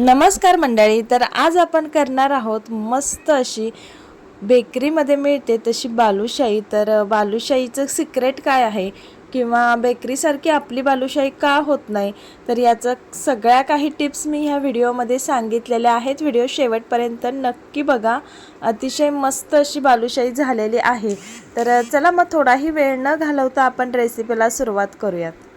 नमस्कार मंडळी तर आज आपण करणार आहोत मस्त अशी बेकरीमध्ये मिळते तशी बालुशाही. तर बालुशाहीचं सिक्रेट काय आहे? किंवा बेकरीसारखी आपली बालुशाही का होत नाही? तर याचं सगळ्या काही टिप्स मी ह्या व्हिडिओमध्ये सांगितलेल्या आहेत. व्हिडिओ शेवटपर्यंत नक्की बघा. अतिशय मस्त अशी बालुशाही झालेली आहे. तर चला मग थोडाही वेळ न घालवता आपण रेसिपीला सुरुवात करूयात.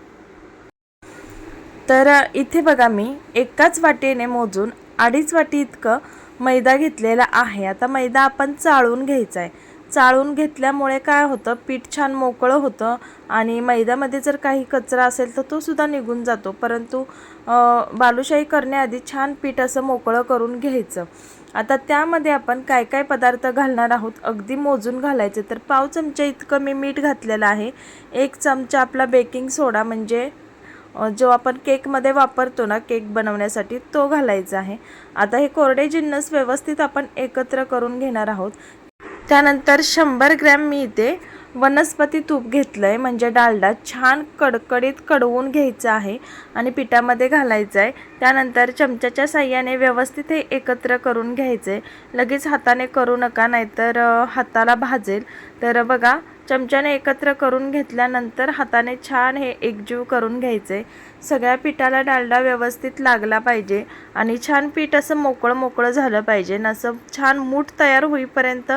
तर इथे बघा मी एकाच वाटीने मोजून अडीच वाटी इतकं मैदा घेतलेला आहे. आता मैदा आपण चाळून घ्यायचा आहे चाळून घेतल्यामुळे काय होतं? पीठ छान मोकळं होतं आणि मैद्यामध्ये जर काही कचरा असेल तर तो सुद्धा निघून जातो. परंतु बालुशाही करण्याआधी छान पीठ असं मोकळं करून घ्यायचं. आता त्यामध्ये आपण काय काय पदार्थ घालणार आहोत अगदी मोजून घालायचे. तर पाव चमचा इतकं मी मीठ घातलेलं आहे. एक चमचा आपला बेकिंग सोडा म्हणजे जो आपण केकमध्ये वापरतो ना केक बनवण्यासाठी तो घालायचा आहे. आता हे कोरडे जिन्नस व्यवस्थित आपण एकत्र करून घेणार आहोत. त्यानंतर शंभर ग्रॅम मी इथे वनस्पती तूप घेतलं आहे म्हणजे डालडा छान कडकडीत कडवून घ्यायचं आहे आणि पिठामध्ये घालायचं आहे त्यानंतर चमच्याच्या साह्याने व्यवस्थित हे एकत्र करून घ्यायचं आहे लगेच हाताने करू नका नाहीतर हाताला भाजेल. तर बघा चमच्याने एकत्र करून घेतल्यानंतर हाताने छान हे एकजीव करून घ्यायचे. सगळ्या पिठाला डालडा व्यवस्थित लागला पाहिजे आणि छान पीठ असं मोकळं मोकळं झालं पाहिजे आणि असं छान मूठ तयार होईपर्यंत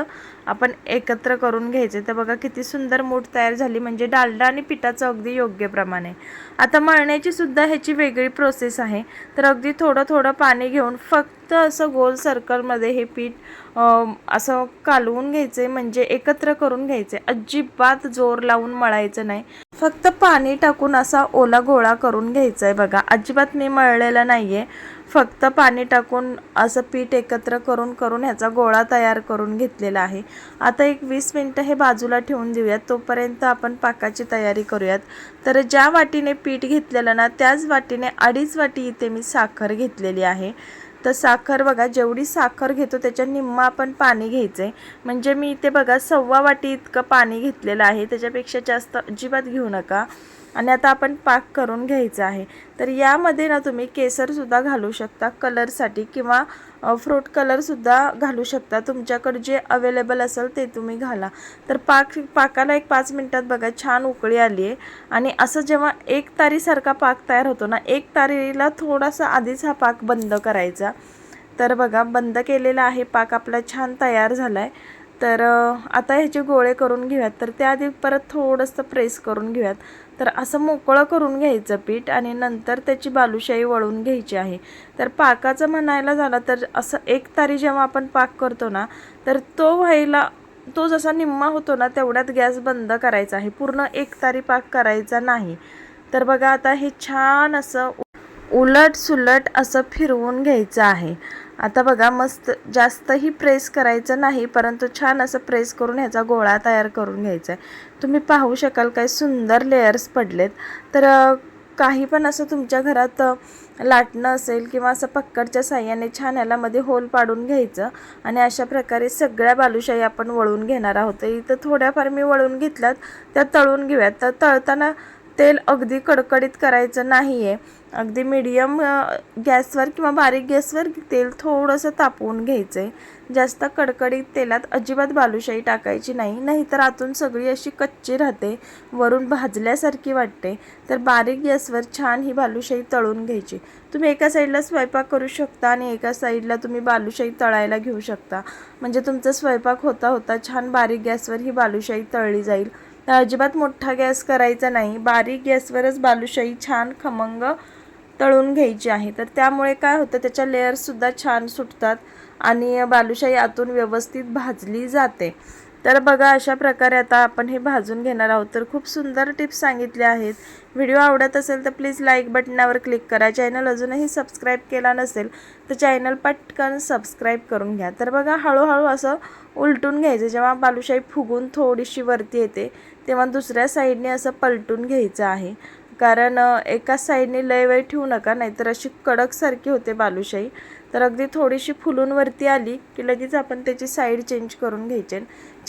आपण एकत्र करून घ्यायचे. तर बघा किती सुंदर मूठ तयार झाली. म्हणजे डालडा आणि पिठाचं अगदी योग्य प्रमाणे. आता मळण्याची सुद्धा ह्याची वेगळी प्रोसेस आहे. तर अगदी थोडं थोडं पाणी घेऊन फक्त असं गोल सर्कलमध्ये हे पीठ असं कालवून घ्यायचे. म्हणजे एकत्र करून घ्यायचे. अजिबात जोर लावून मळायचं नाही. फक्त पाणी टाकून असा ओला गोळा करून घ्यायचा आहे बघा. अजिबात मी मळलेला नाही आहे फक्त पाणी टाकून असं पीठ एकत्र करून करून ह्याचा गोळा तयार करून घेतलेला आहे. आता एक वीस मिनटं हे बाजूला ठेवून देऊयात. तोपर्यंत आपण पाकाची तयारी करूयात. तर ज्या वाटीने पीठ घेतलेलं ना त्याच वाटीने अडीच वाटी इथे मी साखर घेतलेली आहे. तर साखर बघा जेवढी साखर घेतो त्याच्या निम्मा आपण पाणी घ्यायचं आहे म्हणजे मी इथे बघा सव्वा वाटी इतकं पाणी घेतलेलं आहे. त्याच्यापेक्षा जास्त अजिबात घेऊ नका. आणि आता आपण पाक करून घ्यायचा आहे. तर यामध्ये ना तुम्ही केसरसुद्धा घालू शकता कलरसाठी किंवा फ्रूट कलरसुद्धा घालू शकता. तुमच्याकडे जे अवेलेबल असेल ते तुम्ही घाला. तर पाक पाकाला एक पाच मिनटात बघा छान उकळी आली आहे आणि असं जेव्हा एक तारीसारखा पाक तयार होतो ना एक तारीला थोडासा आधीच हा पाक बंद करायचा. तर बघा बंद केलेला आहे पाक आपला छान तयार झाला आहे तर आता ह्याचे गोळे करून घेऊयात. तर त्याआधी परत थोडंसं प्रेस करून घेऊयात. तर असं मोकळं करून घ्यायचं पीठ आणि नंतर त्याची बालुशाही वळून घ्यायची आहे. तर पाकाचं म्हणायला झालं तर असं एक तारी जेव्हा आपण पाक करतो ना तर तो व्हायला तो जसा निम्मा होतो ना तेवढ्यात गॅस बंद करायचा आहे. पूर्ण एक तारी पाक करायचा नाही. तर बघा आता हे छान असं उलट सुलट असं फिरवून घ्यायचं आहे. आता बघा मस्त जास्तही प्रेस करायचं नाही परंतु छान असं प्रेस करून ह्याचा गोळा तयार करून घ्यायचा आहे. तुम्ही पाहू शकाल काय सुंदर लेयर्स पडलेत. तर काही पण असं तुमच्या घरात लाटणं असेल किंवा असं पक्कडच्या साह्याने छान ह्याला मध्ये होल पाडून घ्यायचं आणि अशा प्रकारे सगळ्या बालुशाही आपण वळून घेणार आहोत. इथं थोड्याफार मी वळून घेतल्यात त्या तळून घेऊयात. तर तळताना तेल अगदी कडकडीत करायचं नाही आहे अगदी मीडियम गॅसवर किंवा बारीक गॅसवर तेल थोडंसं तापवून घ्यायचं आहे जास्त कडकडीत तेलात अजिबात बालुशाही टाकायची नाही. नाहीतर आतून सगळी अशी कच्ची राहते. वरून भाजल्यासारखी वाटते. तर बारीक गॅसवर छान ही बालुशाही तळून घ्यायची. तुम्ही एका साईडला स्वयंपाक करू शकता आणि एका साईडला तुम्ही बालुशाही तळायला घेऊ शकता. म्हणजे तुमचा स्वयंपाक होता होता छान बारीक गॅसवर ही बालुशाही तळली जाईल. तर अजिबात मोठा गॅस करायचा नाही. बारीक गॅसवरच बालुशाही छान खमंग तळून घ्यायची आहे. तर त्यामुळे काय होतं त्याच्या लेअर्ससुद्धा छान सुटतात आणि बालुशाही आतून व्यवस्थित भाजली जाते. तर बघा अशा प्रकारे आता आपण हे भाजून घेणार आहोत. तर खूप सुंदर टिप्स सांगितल्या आहेत. व्हिडिओ आवडत असेल तर प्लीज लाईक बटनावर क्लिक करा. चॅनल अजूनही सबस्क्राईब केला नसेल तर चॅनल पटकन सबस्क्राईब करून घ्या. तर बघा हळूहळू असं उलटून घ्यायचं. जेव्हा बालुशाही फुगून थोडीशी वरती येते तेव्हा दुसऱ्या साईडने असं पलटून घ्यायचं आहे. कारण एकाच साईडने लय वेळ ठेवू नका नाहीतर अशी कडकसारखी होते बालुशाही. तर अगदी थोडीशी फुलून वरती आली की लगेच आपण त्याची साईड चेंज करून घ्यायची.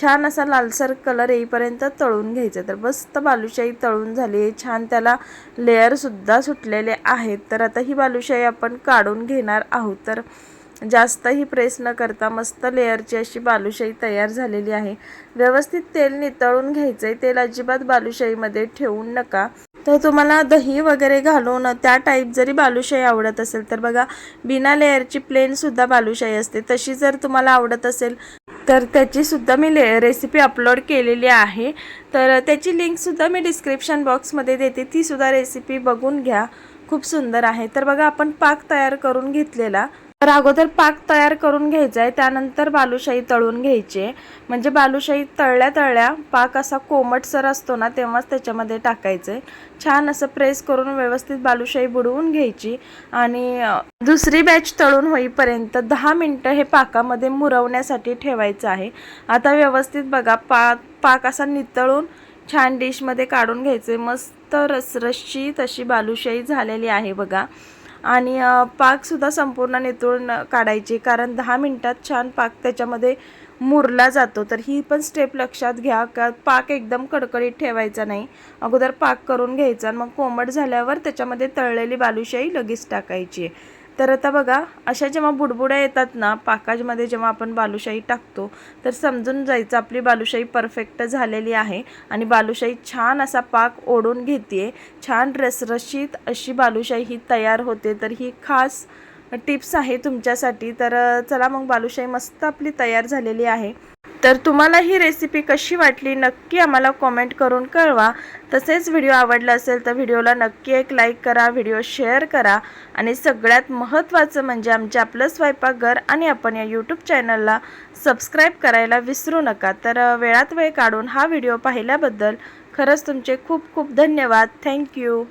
छान असा लालसर कलर येईपर्यंत तळून घ्यायचा. तर मस्त बालुशाही तळून झाली आहे. छान त्याला लेअरसुद्धा सुटलेले आहेत. तर आता ही बालुशाही आपण काढून घेणार आहोत. तर जास्तही प्रेस न करता मस्त लेअरची अशी बालुशाही तयार झालेली आहे. व्यवस्थित तेल नितळून घ्यायचं आहे तेल अजिबात बालुशाहीमध्ये ठेवून नका. तर तुम्हाला दही वगैरे घालून त्या टाईप जरी बालुशाही आवडत असेल तर बघा बिना लेअरची प्लेनसुद्धा बालुशाही असते. तशी जर तुम्हाला आवडत असेल तर त्याचीसुद्धा मी ले रेसिपी अपलोड केलेली आहे. तर त्याची लिंकसुद्धा मी डिस्क्रिप्शन बॉक्समध्ये देते. तीसुद्धा रेसिपी बघून घ्या. खूप सुंदर आहे. तर बघा आपण पाक तयार करून घेतलेला तर अगोदर पाक तयार करून घ्यायचा आहे त्यानंतर बालुशाही तळून घ्यायची. आहे म्हणजे बालुशाही तळल्या तळल्या पाक असा कोमटसर असतो ना तेव्हाच त्याच्यामध्ये टाकायचं आहे छान असं प्रेस करून व्यवस्थित बालुशाही बुडवून घ्यायची. आणि दुसरी बॅच तळून होईपर्यंत दहा मिनटं हे पाकामध्ये मुरवण्यासाठी ठेवायचं आहे. आता व्यवस्थित बघा पाक पाक असा नितळून छान डिशमध्ये काढून घ्यायचे मस्त रसरशी तशी बालुशाही झालेली आहे बघा. आणि पाकसुद्धा संपूर्ण नितळून काढायची कारण दहा मिनटात छान पाक त्याच्यामध्ये मुरला जातो. तर ही पण स्टेप लक्षात घ्या का पाक एकदम कडकडीत ठेवायचा नाही. अगोदर पाक करून घ्यायचा आणि मग कोमट झाल्यावर त्याच्यामध्ये तळलेली बालुशाही लगेच टाकायची. आहे तर आता बघा अशा जेव्हा बुडबुड्या येतात ना पाकाजमध्ये जेव्हा आपण बालुशाही टाकतो तर समजून जायचं आपली बालुशाही परफेक्ट झालेली आहे आणि बालुशाही छान असा पाक ओढून घेते छान रसरशीत अशी बालुशाही ही तयार होते. तर ही खास टिप्स आहे तुमच्यासाठी. तर चला मग बालुशाही मस्त आपली तयार झालेली आहे. तर तुम्हाला ही रेसिपी कशी वाटली नक्की आम्हाला कॉमेंट करून कळवा. तसेच व्हिडिओ आवडला असेल तर व्हिडिओला नक्की एक लाईक करा व्हिडिओ शेअर करा. आणि सगळ्यात महत्त्वाचं म्हणजे आमचे आपलं स्वयंपाकघर आणि आपण या यूट्यूब चॅनलला सबस्क्राईब करायला विसरू नका. तर वेळात वेळ काढून हा व्हिडिओ पाहिल्याबद्दल खरंच तुमचे खूप खूप धन्यवाद. थँक्यू